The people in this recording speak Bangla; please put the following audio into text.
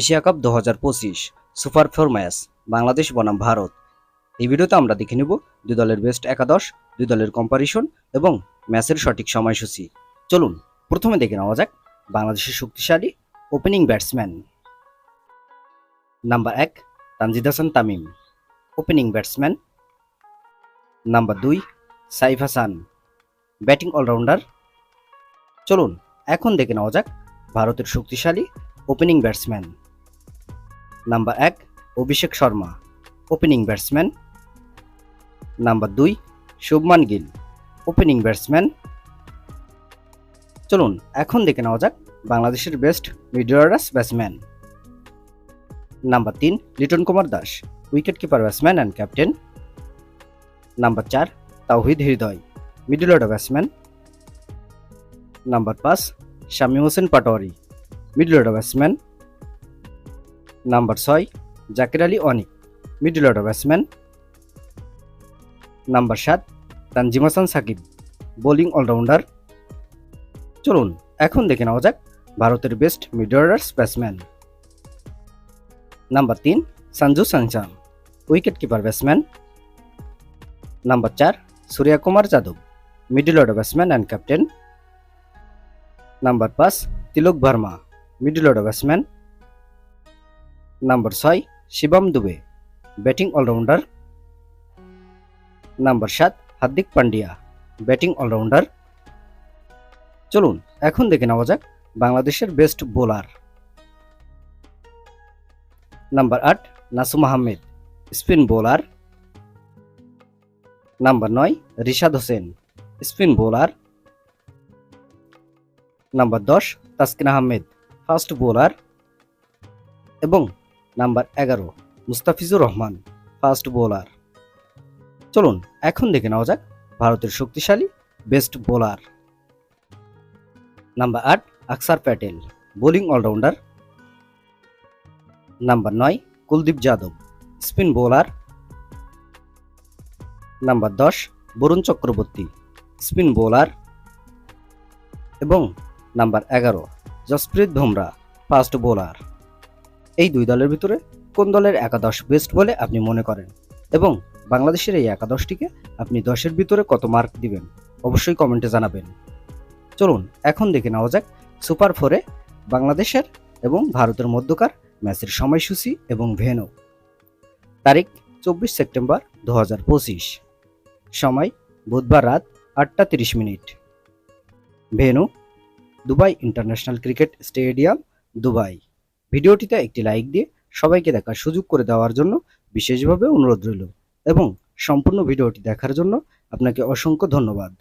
এশিয়া কাপ দু হাজার পঁচিশ, সুপার ফোর ম্যাচ, বাংলাদেশ বনাম ভারত। এই ভিডিওতে আমরা দেখে নেব দুই দলের বেস্ট একাদশ, দুই দলের কম্পারিশন এবং ম্যাচের সঠিক সময়সূচি। চলুন, প্রথমে দেখে নেওয়া যাক বাংলাদেশের শক্তিশালী ওপেনিং ব্যাটসম্যান নাম্বার এক, Tanzid Hasan Tamim opening batsman number দুই, সাইফ হাসান ব্যাটিং অলরাউন্ডার চলুন, এখন দেখে নেওয়া যাক ভারতের শক্তিশালী ওপেনিং ব্যাটসম্যান নাম্বার এক, Abhishek Sharma opening batsman number দুই, শুভমান গিল ওপেনিং ব্যাটসম্যান চলুন, এখন দেখে নেওয়া যাক বাংলাদেশের best middle orders batsman number তিন, Liton Kumar Das wicket keeper batsman and captain number চার, Towhid Hridoy middle order batsman number পাঁচ, Shamim Hossain Patwari middle order batsman number ছয়, Jaker Ali Anik middle order batsman number সাত, তানজিম হাসান সাকিব বোলিং অলরাউন্ডার চলুন, এখন দেখে নেওয়া যাক ভারতের best middle orders batsman number তিন Sanju Samson wicket keeper batsman number চার, Surya Kumar Yadav middle order batsman and captain number পাঁচ, Tilak Varma middle order batsman number ছয়, Shivam Dube, batting allrounder. Number সাত, হার্দিক পান্ডিয়া, ব্যাটিং অলরাউন্ডার। চলুন, এখন দেখে নেওয়া যাক বাংলাদেশের বেস্ট বোলার। নাম্বার আট, Nasum Ahmed, spin bowler. Number নয়, Rishad Hossain, spin bowler. Number দশ, তাসকিন আহমেদ, ফাস্ট বোলার। এবং নাম্বার এগারো, মুস্তাফিজুর রহমান, ফাস্ট বোলার। চলুন, এখন দেখে নেওয়া যাক ভারতের শক্তিশালী বেস্ট বোলার। নাম্বার আট, আকসার প্যাটেল, বোলিং অলরাউন্ডার। নাম্বার নয়, Kuldeep Yadav, spin bowler. Number দশ, বরুণ চক্রবর্তী, স্পিন বোলার। এবং নাম্বার এগারো, জসপ্রীত বুমরা, ফাস্ট বোলার। এই দুই দলের ভিতরে কোন দলের একাদশ বেস্ট বলে আপনি মনে করেন? এবং বাংলাদেশের এই একাদশটিকে আপনি দশের ভিতরে কত মার্ক দিবেন? অবশ্যই কমেন্টে জানাবেন। চলুন, এখন দেখে নেওয়া যাক সুপার ফোরে বাংলাদেশের এবং ভারতের মধ্যকার ম্যাচের সময়সূচি এবং ভেন্যু তারিখ চব্বিশ সেপ্টেম্বর দু হাজার পঁচিশ। সময় বুধবার রাত আটটা তিরিশ minute. Venue Dubai International Cricket Stadium, Dubai. ভিডিওটিতে একটি লাইক দিয়ে সবাইকে দেখার সুযোগ করে দেওয়ার জন্য বিশেষভাবে অনুরোধ রইল এবং সম্পূর্ণ ভিডিওটি দেখার জন্য আপনাকে অসংখ্য ধন্যবাদ।